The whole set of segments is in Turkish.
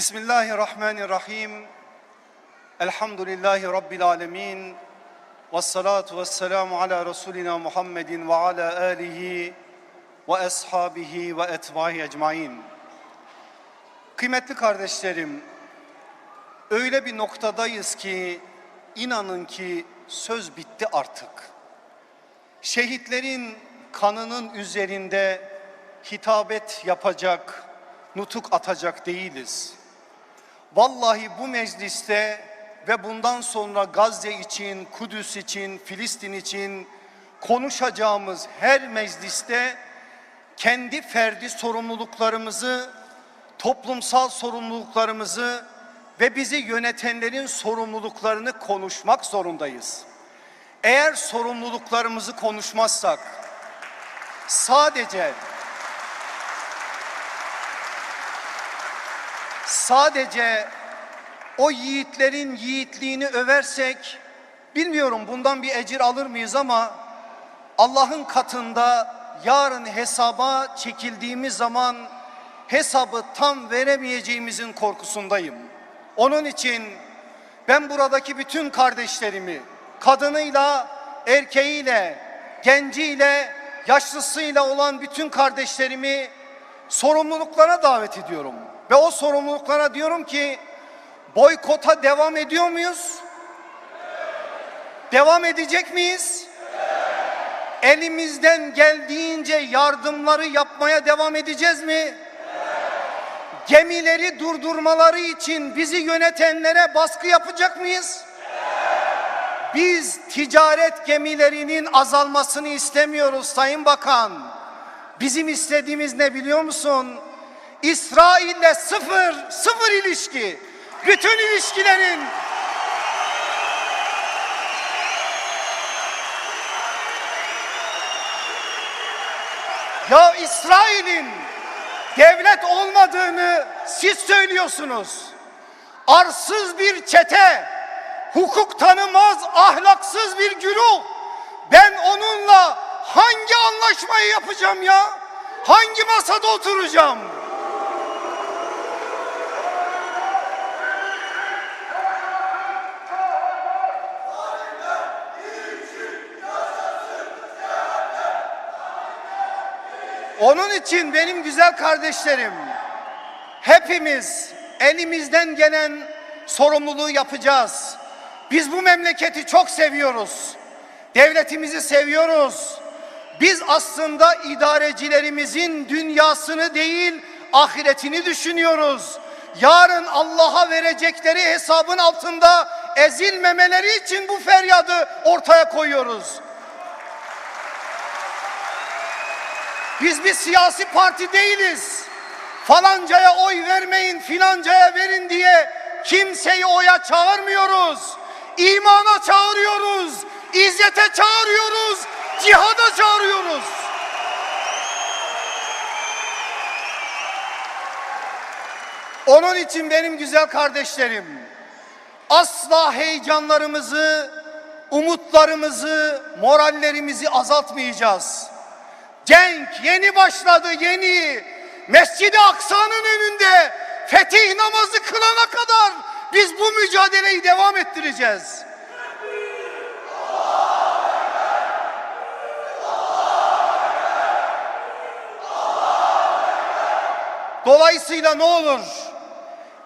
Bismillahirrahmanirrahim. Elhamdülillahi Rabbil alemin. Ve salatu ve selamu ala Resulina Muhammedin ve ala alihi ve ashabihi ve etbahi ecmain. Kıymetli kardeşlerim, öyle bir noktadayız ki inanın ki söz bitti artık. Şehitlerin kanının üzerinde hitabet yapacak, nutuk atacak değiliz. Vallahi bu mecliste ve bundan sonra Gazze için, Kudüs için, Filistin için konuşacağımız her mecliste kendi ferdi sorumluluklarımızı, toplumsal sorumluluklarımızı ve bizi yönetenlerin sorumluluklarını konuşmak zorundayız. Eğer sorumluluklarımızı konuşmazsak sadece sadece o yiğitlerin yiğitliğini översek bilmiyorum bundan bir ecir alır mıyız ama Allah'ın katında yarın hesaba çekildiğimiz zaman hesabı tam veremeyeceğimizin korkusundayım. Onun için ben buradaki bütün kardeşlerimi kadınıyla, erkeğiyle, genciyle, yaşlısıyla olan bütün kardeşlerimi sorumluluklara davet ediyorum. Ve o sorumluluklara diyorum ki boykota devam ediyor muyuz? Devam edecek miyiz? Elimizden geldiğince yardımları yapmaya devam edeceğiz mi? Gemileri durdurmaları için bizi yönetenlere baskı yapacak mıyız? Biz ticaret gemilerinin azalmasını istemiyoruz Sayın Bakan. Bizim istediğimiz ne biliyor musun? İsrail'le sıfır, sıfır ilişki. Bütün ilişkilerin Ya İsrail'in devlet olmadığını siz söylüyorsunuz. Arsız bir çete, hukuk tanımaz, ahlaksız bir güruh. Ben onunla hangi anlaşmayı yapacağım ya? Hangi masada oturacağım? Onun için benim güzel kardeşlerim, hepimiz elimizden gelen sorumluluğu yapacağız. Biz bu memleketi çok seviyoruz. Devletimizi seviyoruz. Biz aslında idarecilerimizin dünyasını değil, ahiretini düşünüyoruz. Yarın Allah'a verecekleri hesabın altında ezilmemeleri için bu feryadı ortaya koyuyoruz. Biz bir siyasi parti değiliz. Falancaya oy vermeyin, filancaya verin diye kimseyi oya çağırmıyoruz. İmana çağırıyoruz, izzete çağırıyoruz, cihada çağırıyoruz. Onun için benim güzel kardeşlerim, asla heyecanlarımızı, umutlarımızı, morallerimizi azaltmayacağız. Cenk yeni başladı yeni. Mescid-i Aksa'nın önünde fetih namazı kılana kadar biz bu mücadeleyi devam ettireceğiz. Dolayısıyla ne olur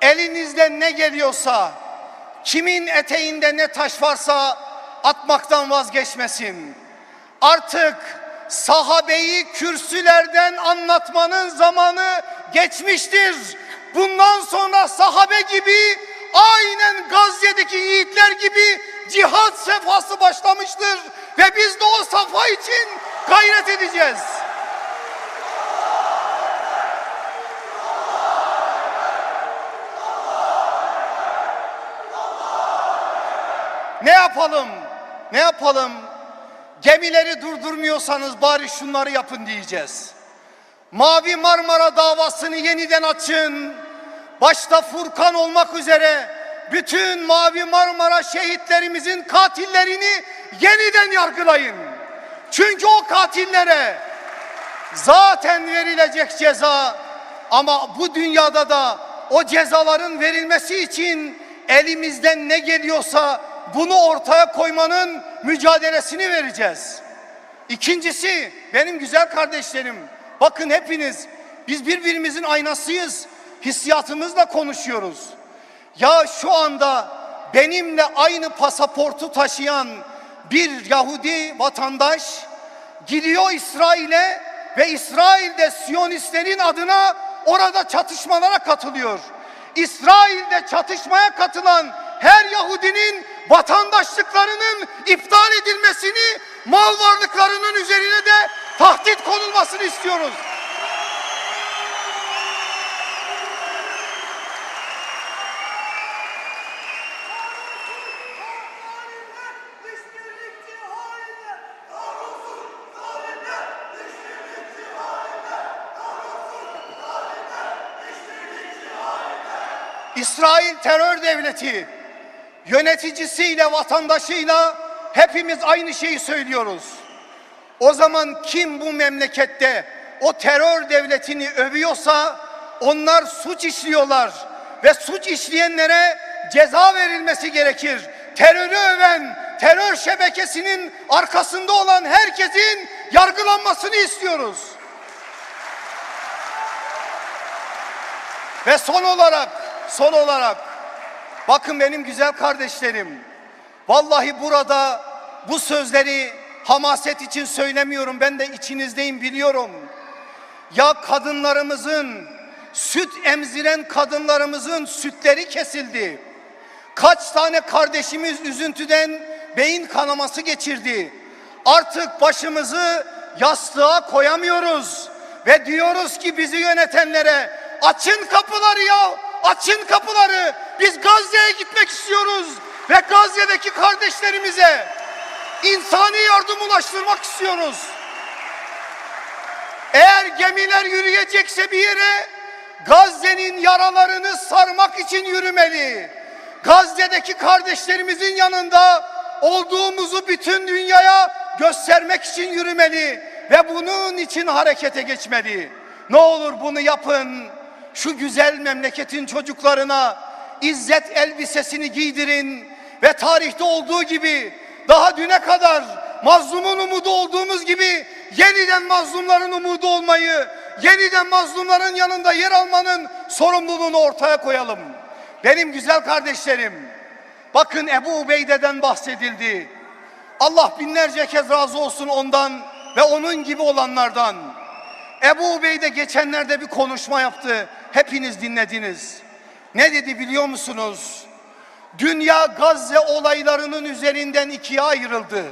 elinizden ne geliyorsa kimin eteğinde ne taş varsa atmaktan vazgeçmesin. Artık sahabeyi kürsülerden anlatmanın zamanı geçmiştir. Bundan sonra sahabe gibi aynen Gazze'deki yiğitler gibi cihat sefası başlamıştır ve biz de o safa için gayret edeceğiz. Ne yapalım? Ne yapalım? Gemileri durdurmuyorsanız bari şunları yapın diyeceğiz. Mavi Marmara davasını yeniden açın. Başta Furkan olmak üzere bütün Mavi Marmara şehitlerimizin katillerini yeniden yargılayın. Çünkü o katillere zaten verilecek ceza ama bu dünyada da o cezaların verilmesi için elimizden ne geliyorsa bunu ortaya koymanın mücadelesini vereceğiz. İkincisi benim güzel kardeşlerim bakın hepiniz biz birbirimizin aynasıyız. Hissiyatımızla konuşuyoruz. Ya şu anda benimle aynı pasaportu taşıyan bir Yahudi vatandaş gidiyor İsrail'e ve İsrail'de Siyonistlerin adına orada çatışmalara katılıyor. İsrail'de çatışmaya katılan her Yahudinin vatandaşlıklarının iptal edilmesini, mal varlıklarının üzerine de tahdit konulmasını istiyoruz. İsrail terör devleti yöneticisiyle vatandaşıyla hepimiz aynı şeyi söylüyoruz. O zaman kim bu memlekette o terör devletini övüyorsa onlar suç işliyorlar ve suç işleyenlere ceza verilmesi gerekir. Terörü öven, terör şebekesinin arkasında olan herkesin yargılanmasını istiyoruz. Ve son olarak, son olarak bakın benim güzel kardeşlerim. Vallahi burada bu sözleri hamaset için söylemiyorum. Ben de içinizdeyim biliyorum. Ya kadınlarımızın, süt emziren kadınlarımızın sütleri kesildi. Kaç tane kardeşimiz üzüntüden beyin kanaması geçirdi. Artık başımızı yastığa koyamıyoruz. Ve diyoruz ki bizi yönetenlere açın kapıları ya açın kapıları. Biz Gazze'ye gitmek istiyoruz. Ve Gazze'deki kardeşlerimize insani yardım ulaştırmak istiyoruz. Eğer gemiler yürüyecekse bir yere Gazze'nin yaralarını sarmak için yürümeli. Gazze'deki kardeşlerimizin yanında olduğumuzu bütün dünyaya göstermek için yürümeli ve bunun için harekete geçmeli. Ne olur bunu yapın. Şu güzel memleketin çocuklarına izzet elbisesini giydirin ve tarihte olduğu gibi daha düne kadar mazlumun umudu olduğumuz gibi yeniden mazlumların umudu olmayı, yeniden mazlumların yanında yer almanın sorumluluğunu ortaya koyalım. Benim güzel kardeşlerim, bakın Ebu Ubeyde'den bahsedildi. Allah binlerce kez razı olsun ondan ve onun gibi olanlardan. Ebu Ubeyde geçenlerde bir konuşma yaptı. Hepiniz dinlediniz. Ne dedi biliyor musunuz? Dünya Gazze olaylarının üzerinden ikiye ayrıldı.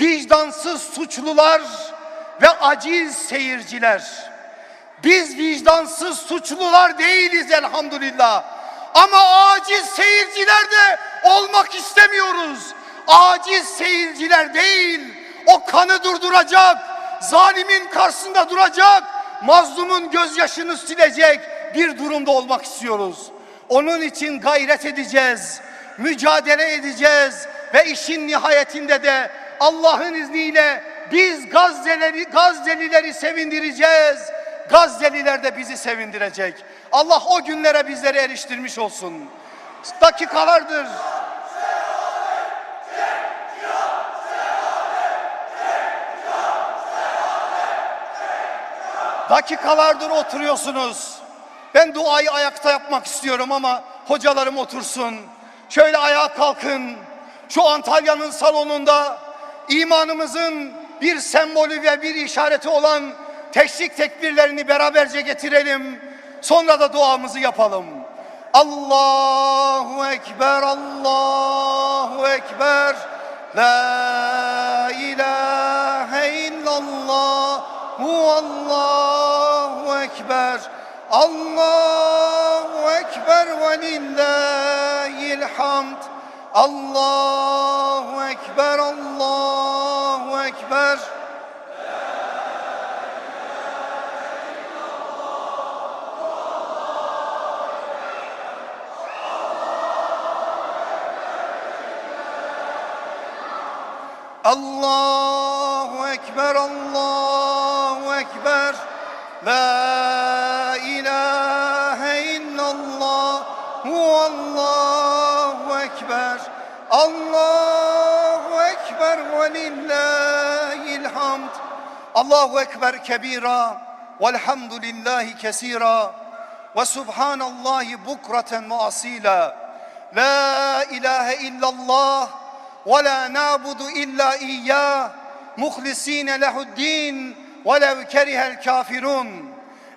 Vicdansız suçlular ve aciz seyirciler. Biz vicdansız suçlular değiliz elhamdülillah. Ama aciz seyirciler de olmak istemiyoruz. Aciz seyirciler değil, o kanı durduracak, zalimin karşısında duracak, mazlumun gözyaşını silecek bir durumda olmak istiyoruz. Onun için gayret edeceğiz, mücadele edeceğiz ve işin nihayetinde de Allah'ın izniyle biz Gazze'leri, Gazze'lileri sevindireceğiz. Gazze'liler de bizi sevindirecek. Allah o günlere bizleri eriştirmiş olsun. Dakikalardır. Dakikalardır oturuyorsunuz. Ben duayı ayakta yapmak istiyorum ama hocalarım otursun. Şöyle ayağa kalkın. Şu Antalya'nın salonunda imanımızın bir sembolü ve bir işareti olan teşrik tekbirlerini beraberce getirelim. Sonra da duamızı yapalım. Allahu Ekber, Allahu Ekber. La ilahe illallah, Allahu Ekber. Allahu Ekber ve lillahil hamd. Allahu Ekber, Allahu Ekber. Allahu Ekber, Allahu Ekber. La Allahu Ekber. Allahu Ekber ve lillahil hamd. Allahu Ekber kebira velhamdülillahi kesira ve subhanallahi bukraten ve asila. La ilahe illallah ve la nabudu illa iyyah muhlisine lehuddin velev kerihel kafirun.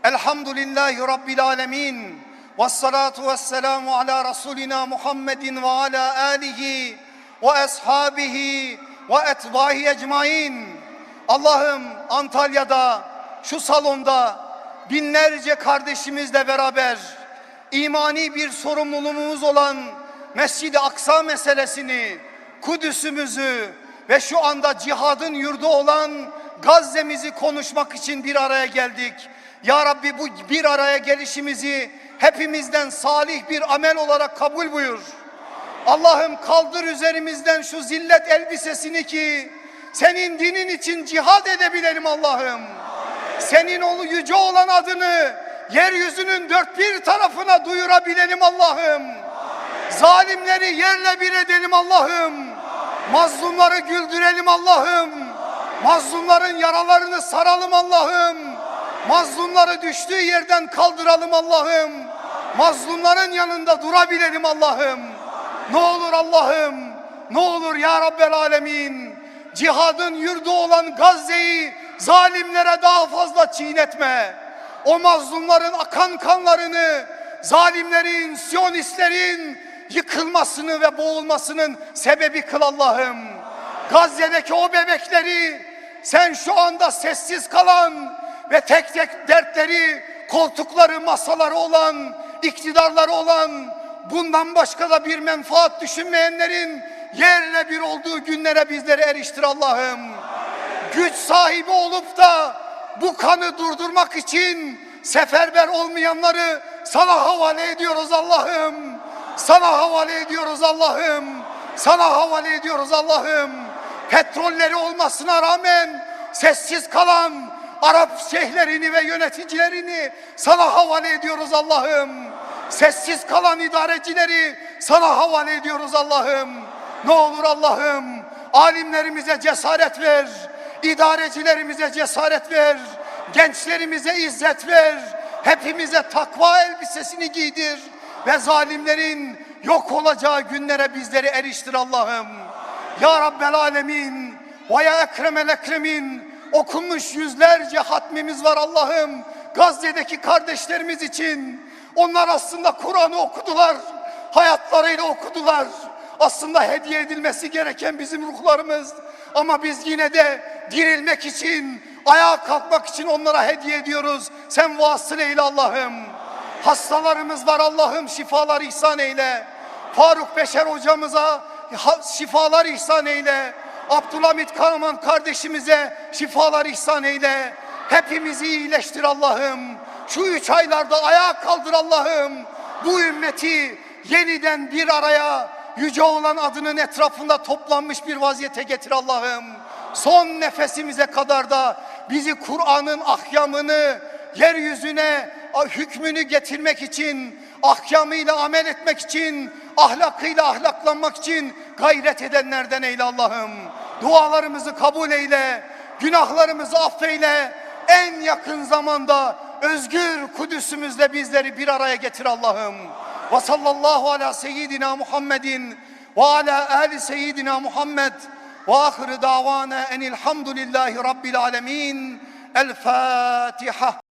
Elhamdülillahi Rabbil alemin. Vessalatu vesselamu ala Resulina Muhammedin ve ala alihi ve ashabihi ve etbahi ecmain. Allah'ım Antalya'da şu salonda binlerce kardeşimizle beraber imani bir sorumluluğumuz olan Mescid-i Aksa meselesini, Kudüs'ümüzü ve şu anda cihadın yurdu olan Gazze'mizi konuşmak için bir araya geldik. Ya Rabbi bu bir araya gelişimizi hepimizden salih bir amel olarak kabul buyur. Allah'ım kaldır üzerimizden şu zillet elbisesini ki senin dinin için cihad edebilelim Allah'ım. Senin onu yüce olan adını yeryüzünün dört bir tarafına duyurabilelim Allah'ım. Zalimleri yerle bir edelim Allah'ım. Mazlumları güldürelim Allah'ım. Mazlumların yaralarını saralım Allah'ım. Mazlumları düştüğü yerden kaldıralım Allah'ım. Mazlumların yanında durabilelim Allah'ım. Ne olur Allah'ım, ne olur ya Rabbel Alemin. Cihadın yurdu olan Gazze'yi zalimlere daha fazla çiğnetme. O mazlumların akan kanlarını, zalimlerin, siyonistlerin yıkılmasını ve boğulmasının sebebi kıl Allah'ım. Gazze'deki o bebekleri sen şu anda sessiz kalan ve tek tek dertleri, koltukları, masaları olan, iktidarları olan, bundan başka da bir menfaat düşünmeyenlerin yerle bir olduğu günlere bizleri eriştir Allah'ım. Güç sahibi olup da bu kanı durdurmak için seferber olmayanları sana havale ediyoruz Allah'ım. Sana havale ediyoruz Allah'ım. Sana havale ediyoruz Allah'ım. Petrolleri olmasına rağmen sessiz kalan Arap şeyhlerini ve yöneticilerini sana havale ediyoruz Allah'ım. Sessiz kalan idarecileri sana havale ediyoruz Allah'ım. Ne olur Allah'ım alimlerimize cesaret ver. idarecilerimize cesaret ver. Gençlerimize izzet ver. Hepimize takva elbisesini giydir. Ve zalimlerin yok olacağı günlere bizleri eriştir Allah'ım. Ya Rabbel Alemin ve ya Ekremel Ekremin okunmuş yüzlerce hatmimiz var Allah'ım. Gazze'deki kardeşlerimiz için onlar aslında Kur'an'ı okudular. Hayatlarıyla okudular. Aslında hediye edilmesi gereken bizim ruhlarımız. Ama biz yine de dirilmek için, ayağa kalkmak için onlara hediye ediyoruz. Sen vasıl eyle Allah'ım. Hastalarımız var Allah'ım şifalar ihsan eyle. Faruk Beşer hocamıza şifalar ihsan eyle. Abdülhamit Karaman kardeşimize şifalar ihsan eyle. Hepimizi iyileştir Allah'ım. Şu üç aylarda ayağa kaldır Allah'ım. Bu ümmeti yeniden bir araya yüce olan adının etrafında toplanmış bir vaziyete getir Allah'ım. Son nefesimize kadar da bizi Kur'an'ın ahkamını yeryüzüne hükmünü getirmek için, ahkamıyla amel etmek için, ahlakıyla ahlaklanmak için gayret edenlerden eyle Allah'ım. Dualarımızı kabul eyle, günahlarımızı affeyle. En yakın zamanda özgür Kudüs'ümüzle bizleri bir araya getir Allah'ım. Ve sallallahu ala seyyidina Muhammedin ve ala ali seyyidina Muhammed ve ahir davana enilhamdülillahi rabbil alemin. El Fatiha.